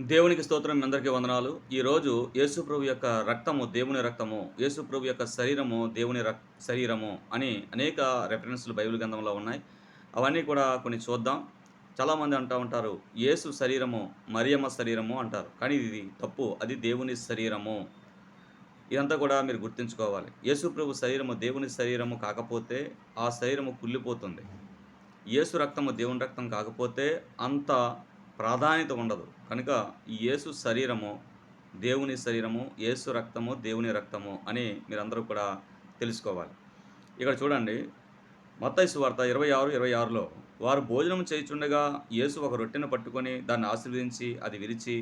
దేవునికి స్తోత్రం మీ అందరికీ వందనాలు. ఈరోజు యేసుప్రభు యొక్క రక్తము దేవుని రక్తము యేసుప్రభు యొక్క శరీరము దేవుని రక్ శరీరము అని అనేక రెఫరెన్స్లు బైబిల్ గ్రంథంలో ఉన్నాయి. అవన్నీ కూడా కొన్ని చూద్దాం. చాలామంది అంటూ ఉంటారు యేసు శరీరము మరియమ్మ శరీరము అంటారు. కానీ ఇది తప్పు అది దేవుని శరీరము. ఇదంతా కూడా మీరు గుర్తుంచుకోవాలి. యేసుప్రభు శరీరము దేవుని శరీరము కాకపోతే ఆ శరీరము కుళ్ళిపోతుంది. యేసు రక్తము దేవుని రక్తం కాకపోతే అంత ప్రాధాన్యత ఉండదు. కనుక ఈ యేసు శరీరము దేవుని శరీరము యేసు రక్తము దేవుని రక్తము అని మీరందరూ కూడా తెలుసుకోవాలి. ఇక్కడ చూడండి మత్తైసు వార్త ఇరవై ఆరు ఇరవై ఆరులో వారు భోజనం చేయుచుండగా యేసు ఒక రొట్టెను పట్టుకొని దాన్ని ఆశీర్వదించి అది విరిచి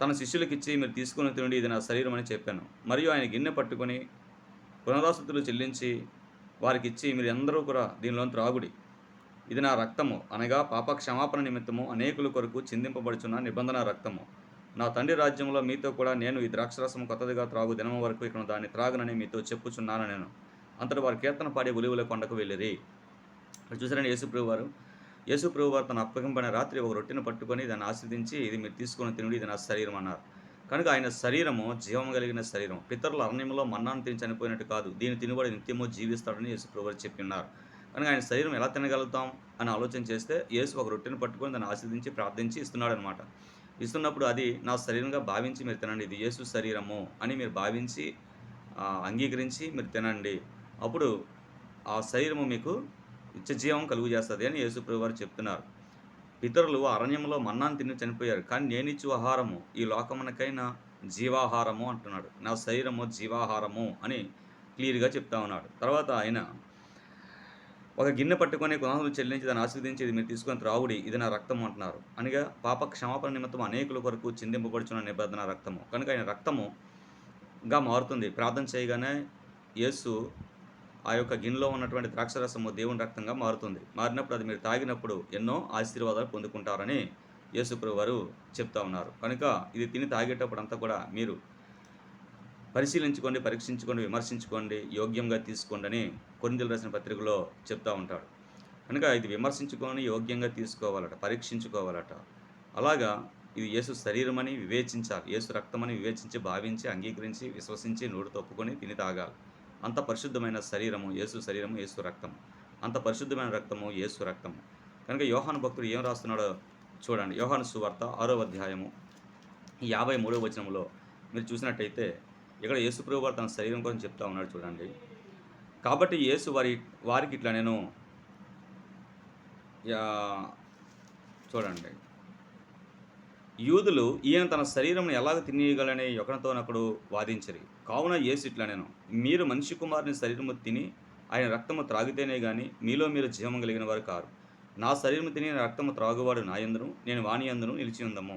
తన శిష్యులకిచ్చి మీరు తీసుకుని తినండి ఇది నా శరీరం అని చెప్పాను. మరియు ఆయన గిన్నె పట్టుకొని పునరాసుతులు చెల్లించి వారికి ఇచ్చి మీరు అందరూ కూడా దీనిలో త్రాగుడి ఇది నా రక్తము. అనగా పాప క్షమాపణ నిమిత్తము అనేకుల కొరకు చిందింపబడుచున్న నిబంధన రక్తము. నా తండ్రి రాజ్యంలో మీతో కూడా నేను ఈ ద్రాక్షరసం కొత్తదిగా త్రాగు దినము వరకు ఇక్కడ దాన్ని త్రాగనని మీతో చెప్పుచున్నాను నేను. అంతటి వారు కీర్తన పాడి ఉలివుల కొండకు వెళ్ళిరి. ఇక్కడ చూసారండి యేసుప్రభు వారు యేసుప్రభు వారు తన అప్పగింపడిన రాత్రి ఒక రొట్టెను పట్టుకొని దాన్ని ఆశ్రదించి ఇది మీరు తీసుకుని తినుడి ఇది నా శరీరం అన్నారు. కనుక ఆయన శరీరము జీవం కలిగిన శరీరం. పితరుల అరణ్యంలో మన్నాను తిని చనిపోయినట్టు కాదు. దీని తినబడి నిత్యము జీవిస్తాడని యేసుప్రభు వారు చెప్పిన్నారు కనుక ఆయన శరీరం ఎలా తినగలుగుతాం అని ఆలోచన చేస్తే యేసు ఒక రొట్టెను పట్టుకొని దాన్ని ఆశీర్దించి ప్రార్థించి ఇస్తున్నాడు అనమాట ఇస్తున్నప్పుడు అది నా శరీరంగా భావించి మీరు తినండి ఇది యేసు శరీరము అని మీరు భావించి అంగీకరించి మీరు తినండి. అప్పుడు ఆ శరీరము మీకు నిత్యజీవం కలుగు చేస్తుంది అని యేసుప్రభు వారు చెప్తున్నారు. పితరులు అరణ్యంలో మన్నాను తిని చనిపోయారు. కానీ నేనిచ్చు ఆహారము ఈ లోకమునకైనా జీవాహారము అంటున్నాడు. నా శరీరము జీవాహారము అని క్లియర్గా చెప్తా ఉన్నాడు. తర్వాత ఆయన ఒక గిన్నె పట్టుకొని గుణాలు చెల్లించి దాన్ని ఆస్వాదించి ఇది మీరు తీసుకొని త్రావుడి ఇది నా రక్తం అంటున్నారు. అనగా పాప క్షమాపణ నిమిత్తం అనేకుల కొరకు చిందింపబడుచున్న నిబంధన రక్తము. కనుక ఆయన రక్తముగా మారుతుంది. ప్రార్థన చేయగానే యేసు ఆ యొక్క గిన్నెలో ఉన్నటువంటి ద్రాక్షరసము దేవుని రక్తంగా మారుతుంది. మారినప్పుడు అది మీరు తాగినప్పుడు ఎన్నో ఆశీర్వాదాలు పొందుకుంటారని యేసుప్రభు వారు చెప్తా ఉన్నారు. కనుక ఇది తిని తాగేటప్పుడు అంతా కూడా మీరు పరిశీలించుకోండి పరీక్షించుకోండి విమర్శించుకోండి యోగ్యంగా తీసుకోండి అని కొరిందలు రాసిన పత్రికలో చెప్తూ ఉంటాడు. కనుక ఇది విమర్శించుకొని యోగ్యంగా తీసుకోవాలట పరీక్షించుకోవాలట. అలాగా ఇది యేసు శరీరమని వివేచించాలి. యేసు రక్తమని వివేచించి భావించి అంగీకరించి విశ్వసించి నోరు తప్పుకొని తిని తాగాలి. అంత పరిశుద్ధమైన శరీరము యేసు శరీరము యేసు రక్తము. అంత పరిశుద్ధమైన రక్తము యేసు రక్తము. కనుక యోహాను భక్తుడు ఏం రాస్తున్నాడో చూడండి. యోహాను సువార్త ఆరో అధ్యాయము యాభై మూడో వచనంలో మీరు చూసినట్టయితే ఇక్కడ యేసుప్రభు వారు తన శరీరం కోసం చెప్తా ఉన్నాడు చూడండి. కాబట్టి యేసు వారి వారికి ఇట్లా నేను చూడండి. యూదులు ఈయన తన శరీరం ఎలాగ తినేయగలని ఒకరితోనొకడు వాదించరి. కావున యేసు ఇట్లా నేను మీరు మనిషి కుమారుని శరీరము తిని ఆయన రక్తము త్రాగితేనే కానీ మీలో మీరు జీవం కలిగిన వారు కారు. నా శరీరము తిని రక్తము త్రాగువాడు నా యందును నేను వాణి యందును నిలిచి ఉందము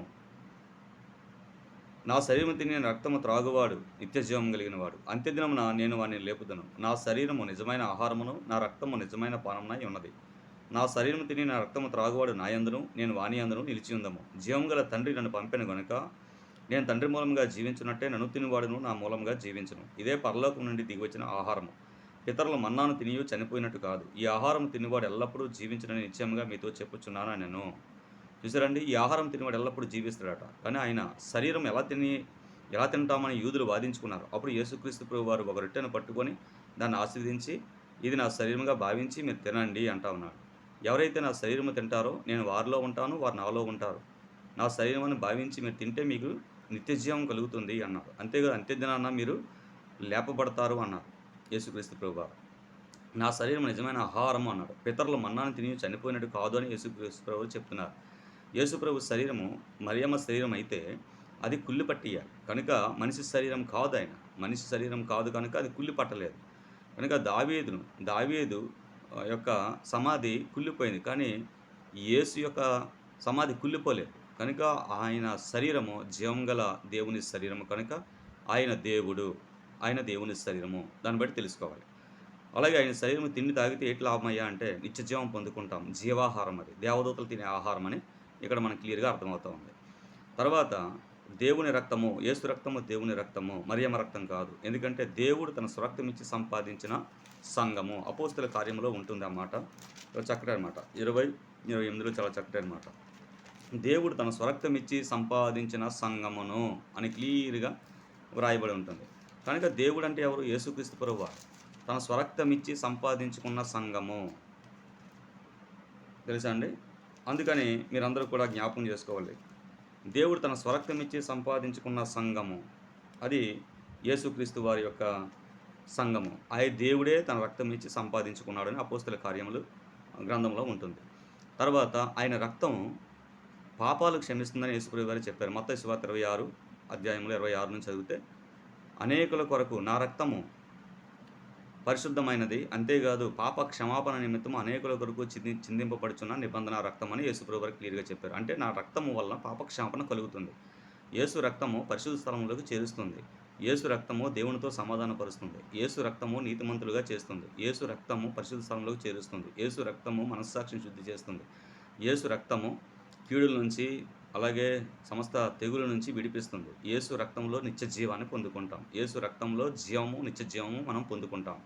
నా శరీరము తిని నా రక్తము త్రాగువాడు నిత్య జీవం కలిగిన వాడు అంత్యదినమున నేను వాడిని లేపుదను. నా శరీరము నిజమైన ఆహారమును నా రక్తము నిజమైన పానమునై ఉన్నది. నా శరీరము తిని నా రక్తము త్రాగువాడు నాయందును నేను వాణి అందును నిలిచి ఉందము. జీవం గల తండ్రి నన్ను పంపిన గనుక నేను తండ్రి మూలంగా జీవించున్నట్టే నన్ను తినివాడును నా మూలంగా జీవించను. ఇదే పరలోకం నుండి దిగివచ్చిన ఆహారము. ఇతరుల మన్నాను తినియు చనిపోయినట్టు కాదు. ఈ ఆహారం తినివాడు ఎల్లప్పుడూ జీవించడని నిశ్చయంగా మీతో చెప్పుచున్నాను నేను చూసారండి? ఈ ఆహారం తినేవాడు ఎల్లప్పుడూ జీవిస్తాడట. కానీ ఆయన శరీరం ఎలా తిని ఎలా తింటామని యూదులు వాదించుకున్నారు. అప్పుడు యేసుక్రీస్తు ప్రభు వారు ఒక రొట్టెను పట్టుకొని దాన్ని ఆస్వాదించి ఇది నా శరీరంగా భావించి మీరు తినండి అంటా ఉన్నాడు. ఎవరైతే నా శరీరము తింటారో నేను వారిలో ఉంటాను వారు నాలో ఉంటారు. నా శరీరం భావించి మీరు తింటే మీకు నిత్యజీవం కలుగుతుంది అన్నారు. అంతేగా అంత్యదినాన్న మీరు లేపబడతారు అన్నారు యేసుక్రీస్తు ప్రభు వారు. నా శరీరం నిజమైన ఆహారం అన్నాడు. పితరులు మన్నాను తిని చనిపోయినట్టు కాదు అని యేసుక్రీస్తు ప్రభు చెప్తున్నారు. యేసుప్రభు శరీరము మరియమ్మ శరీరం అయితే అది కుళ్ళి పట్టియాలి కనుక మనిషి శరీరం కాదు ఆయన మనిషి శరీరం కాదు కనుక అది కుళ్ళి పట్టలేదు. కనుక దావీదును దావీదు ఆ, యొక్క సమాధి కుళ్ళిపోయింది. కానీ యేసు యొక్క సమాధి కుళ్ళిపోలేదు. కనుక ఆయన శరీరము జీవం గల దేవుని శరీరము కనుక ఆయన దేవుడు ఆయన దేవుని శరీరము. దాన్ని బట్టి తెలుసుకోవాలి. అలాగే ఆయన శరీరం తిండి తాగితే ఎట్లా లాభమయ్యా అంటే నిత్య జీవం పొందుకుంటాం. జీవాహారం అది. దేవదూతలు తినే ఆహారం అని ఇక్కడ మనకు క్లియర్గా అర్థమవుతూ ఉంది తర్వాత దేవుని రక్తము యేసు రక్తము దేవుని రక్తము మరియమ్మ రక్తం కాదు. ఎందుకంటే దేవుడు తన స్వరక్తం ఇచ్చి సంపాదించిన సంఘము అపోస్తుల కార్యంలో ఉంటుంది అన్నమాట. చక్కటి అనమాట ఇరవై ఇరవై ఎనిమిదిలో చాలా చక్కటి అనమాట దేవుడు తన స్వరక్తం ఇచ్చి సంపాదించిన సంఘమును అని క్లియర్గా వ్రాయబడి ఉంటుంది. కనుక దేవుడు అంటే ఎవరు? యేసుక్రీస్తు ప్రభువ. తన స్వరక్తం ఇచ్చి సంపాదించుకున్న సంఘము. తెలుసా అండి? అందుకని మీరందరూ కూడా జ్ఞాపకం చేసుకోవాలి. దేవుడు తన స్వరక్తం ఇచ్చి సంపాదించుకున్న సంఘము అది యేసుక్రీస్తు వారి యొక్క సంఘము. ఆ దేవుడే తన రక్తం ఇచ్చి సంపాదించుకున్నాడని అపోస్తుల కార్యములు గ్రంథంలో ఉంటుంది. తర్వాత ఆయన రక్తం పాపాలు క్షమిస్తుందని యేసుప్రభు గారు చెప్పారు. మొత్తం శివార్త ఇరవై ఆరు అధ్యాయంలో ఇరవై ఆరు నుంచి చదివితే అనేకుల కొరకు నా రక్తము పరిశుద్ధమైనది. అంతేకాదు పాప క్షమాపణ నిమిత్తం అనేకుల కొరకు చింది చిందింపబడుచున్న నిబంధన రక్తం అని యేసుప్రభు గారు క్లియర్గా చెప్పారు. అంటే నా రక్తము వల్ల పాప క్షమాపణ కలుగుతుంది. యేసు రక్తము పరిశుద్ధ స్థలంలోకి చేరుస్తుంది. యేసు రక్తము దేవునితో సమాధానపరుస్తుంది. యేసు రక్తము నీతిమంతులుగా చేస్తుంది. యేసు రక్తము పరిశుద్ధ స్థలంలోకి చేరుస్తుంది. యేసు రక్తము మనస్సాక్షిని శుద్ధి చేస్తుంది. యేసు రక్తము కీడుల నుంచి అలాగే సమస్త తెగుల నుంచి విడిపిస్తుంది. యేసు రక్తంలో నిత్య జీవాన్ని పొందుకుంటాం. యేసు రక్తంలో జీవము నిత్య జీవము మనం పొందుకుంటాం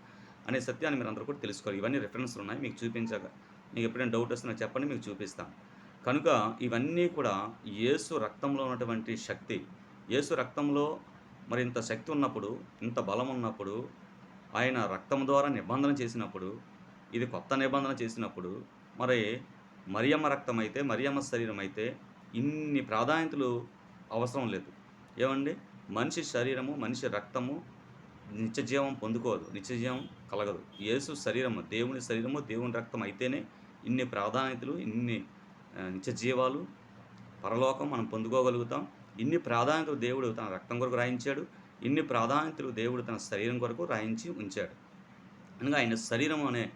అనే సత్యాన్ని మీరు అందరూ కూడా తెలుసుకోవాలి. ఇవన్నీ రెఫరెన్స్లు ఉన్నాయి. మీకు చూపించాక మీకు ఎప్పుడైనా డౌట్ వస్తున్నా చెప్పండి మీకు చూపిస్తాను. కనుక ఇవన్నీ కూడా యేసు రక్తంలో ఉన్నటువంటి శక్తి. యేసు రక్తంలో మరి ఇంత శక్తి ఉన్నప్పుడు ఇంత బలం ఉన్నప్పుడు ఆయన రక్తం ద్వారా నిబంధన చేసినప్పుడు ఇది కొత్త నిబంధన చేసినప్పుడు మరి మరియమ్మ రక్తం అయితే మరియమ్మ శరీరం అయితే ఇన్ని ప్రాధాన్యతలు అవసరం లేదు. ఏమండి? మనిషి శరీరము మనిషి రక్తము నిత్యజీవం పొందుకోదు నిత్యజీవం కలగదు. యేసు శరీరము దేవుని శరీరము దేవుని రక్తం అయితేనే ఇన్ని ప్రాధాన్యతలు ఇన్ని నిత్యజీవాలు పరలోకం మనం పొందుకోగలుగుతాం. ఇన్ని ప్రాధాన్యతలు దేవుడు తన రక్తం కొరకు రాయించాడు. ఇన్ని ప్రాధాన్యతలు దేవుడు తన శరీరం కొరకు రాయించి ఉంచాడు. అనగా ఆయన శరీరం అనే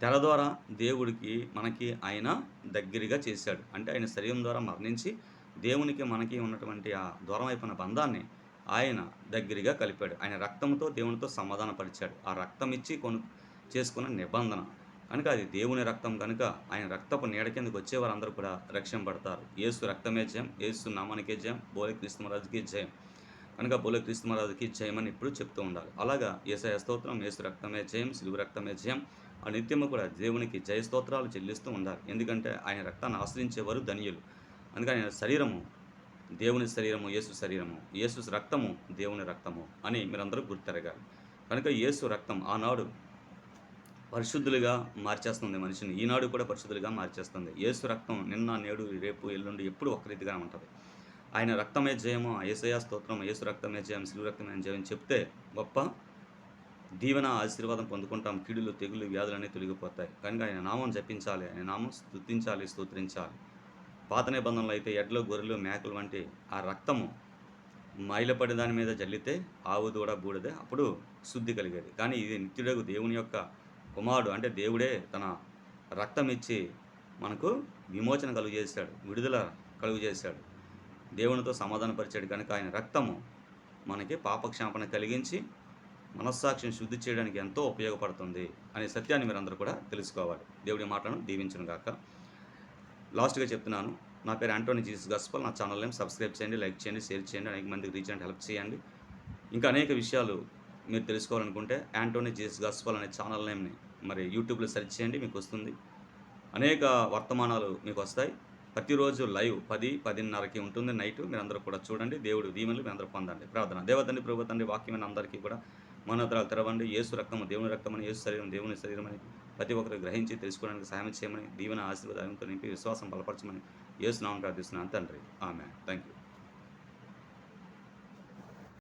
తెర ద్వారా దేవుడికి మనకి ఆయన దగ్గరగా చేశాడు. అంటే ఆయన శరీరం ద్వారా మరణించి దేవునికి మనకి ఉన్నటువంటి ఆ దూరం అయిపోయిన బంధాన్ని ఆయన దగ్గరగా కలిపాడు. ఆయన రక్తంతో దేవునితో సమాధానపరిచాడు. ఆ రక్తం ఇచ్చి కొను చేసుకున్న నిబంధన. కనుక అది దేవుని రక్తం కనుక ఆయన రక్తపు నీడ కిందకు వచ్చే వారందరూ కూడా రక్షింపడతారు ఏసు రక్తమే జయం ఏసు నామానికే జయం బోలే క్రీస్తుమరాజుకి జయం. కనుక బోలే క్రీస్తుమరాజుకి అని ఇప్పుడు చెప్తూ ఉండాలి. అలాగా ఏసయ స్తోత్రం ఏసు రక్తమే జయం సిలువు రక్తమే జయం. ఆ నిత్యము కూడా దేవునికి జయస్తోత్రాలు చెల్లిస్తూ ఉండాలి. ఎందుకంటే ఆయన రక్తాన్ని ఆశ్రయించేవారు ధనియులు. అందుకని ఆయన శరీరము దేవుని శరీరము యేసు శరీరము యేసు రక్తము దేవుని రక్తము అని మీరందరూ గుర్తెరగాలి. కనుక యేసు రక్తం ఆనాడు పరిశుద్ధులుగా మార్చేస్తుంది మనిషిని. ఈనాడు కూడా పరిశుద్ధులుగా మార్చేస్తుంది. యేసు రక్తం నిన్న నేడు రేపు ఎల్లుండి ఎప్పుడు ఒక రీతిగా ఉంటుంది. ఆయన రక్తమే జయము ఏసయా స్తోత్రం యేసు రక్తమే జయం శిలు రక్తమే జయం చెప్తే గొప్ప దీవెన ఆశీర్వాదం పొందుకుంటాం. కీడులు తెగులు వ్యాధులన్నీ తొలగిపోతాయి. కనుక ఆయన నామం జపించాలి. ఆయన నామం స్థుతించాలి స్తోత్రించాలి. పాత నిబంధనలు అయితే ఎడ్లు గొర్రెలు మేకలు వంటి ఆ రక్తము మైలపడి దాని మీద జల్లితే ఆవు దూడ బూడిదే అప్పుడు శుద్ధి కలిగేది. కానీ ఇది నిత్యుడకు దేవుని యొక్క కుమారుడు అంటే దేవుడే తన రక్తం ఇచ్చి మనకు విమోచన కలుగు చేశాడు విడుదల కలుగు చేశాడు దేవునితో సమాధానపరిచాడు. కనుక ఆయన రక్తము మనకి పాపక్షాపణ కలిగించి మనస్సాక్షిని శుద్ధి చేయడానికి ఎంతో ఉపయోగపడుతుంది అనే సత్యాన్ని మీరందరూ కూడా తెలుసుకోవాలి. దేవుడి మాటను దీవించను గాక. లాస్ట్గా చెప్తున్నాను నా పేరు ఆంటోనీ జీసస్ గస్పల్. నా ఛానల్ నేమ్ సబ్స్క్రైబ్ చేయండి లైక్ చేయండి షేర్ చేయండి అనేక మందికి రీచ్ అండ్ హెల్ప్ చేయండి. ఇంకా అనేక విషయాలు మీరు తెలుసుకోవాలనుకుంటే యాంటోనీ జీసస్ గస్పల్ అనే ఛానల్ నేమ్ని మరి యూట్యూబ్లో సెర్చ్ చేయండి మీకు వస్తుంది. అనేక వర్తమానాలు మీకు వస్తాయి. ప్రతిరోజు లైవ్ పది పదిన్నరకి ఉంటుంది నైట్. మీరందరూ కూడా చూడండి. దేవుడు దీవెనలు మీ అందరూ పొందండి. ప్రార్థన. దేవతండి ప్రభు తండ్రి వాక్యమైన అందరికీ కూడా మనోత్తరాలు తెరవండి. యేసు రక్తము దేవుని రక్తమని యేసు శరీరం దేవుని శరీరం అని ప్రతి ఒక్కరు గ్రహించి తెలుసుకోవడానికి సహాయం చేయమని దీవెన ఆశీర్వాదంతో నింపి విశ్వాసం బలపరచమని యేసు నామం ప్రార్థిస్తున్నాను. తండ్రి. ఆమె థ్యాంక్ యూ